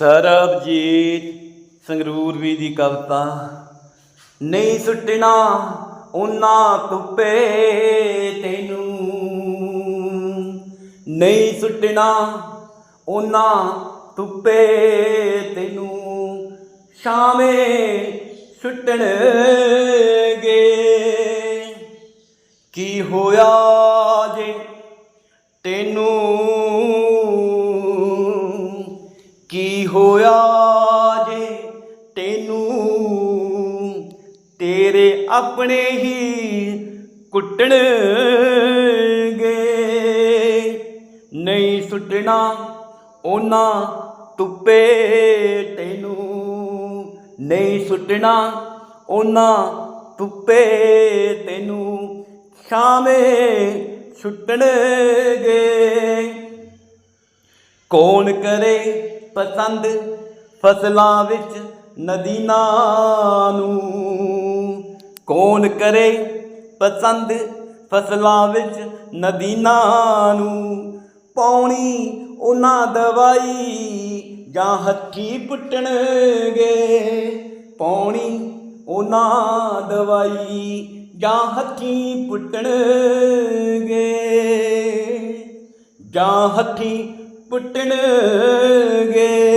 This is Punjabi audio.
ਸਰਬਜੀਤ ਸੰਗਰੂਰ ਵੀ ਦੀ ਕਵਿਤਾ, ਨਹੀਂ ਸੁੱਟਣਾ ਉਹਨਾਂ ਧੁੱਪੇ ਤੈਨੂੰ। ਨਹੀਂ ਸੁੱਟਣਾ ਉਹਨਾਂ ਧੁੱਪੇ ਤੈਨੂੰ ਸ਼ਾਮੇ ਸੁੱਟਣਗੇ। ਕੀ ਹੋਇਆ ਜੇ ਤੈਨੂੰ ਹੋਇਆ ਜੇ ਤੈਨੂੰ, ਤੇਰੇ ਆਪਣੇ ਹੀ ਕੁੱਟਣਗੇ। ਨਹੀਂ ਸੁੱਟਣਾ ਉਹਨਾਂ ਧੁੱਪੇ ਤੈਨੂੰ, ਨਹੀਂ ਸੁੱਟਣਾ ਉਹਨਾਂ ਧੁੱਪੇ ਤੈਨੂੰ ਸ਼ਾਮੇ ਸੁੱਟਣਗੇ। ਕੌਣ ਕਰੇ ਪਸੰਦ ਫਸਲਾਂ ਵਿੱਚ ਨਦੀਨਾਂ ਨੂੰ। ਕੌਣ ਕਰੇ ਪਸੰਦ ਫਸਲਾਂ ਵਿੱਚ ਨਦੀਨਾਂ ਨੂੰ? ਪਾਉਣੀ ਉਹਨਾਂ ਦਵਾਈ ਜਾਂ ਹੱਥੀ ਪੁੱਟਣਗੇ? ਪਾਉਣੀ ਉਹਨਾਂ ਦਵਾਈ ਜਾਂ ਹੱਥੀ ਪੁੱਟਣਗੇ? ਜਾਂ ਹੱਥੀ ਪੁੱਟਣਗੇ।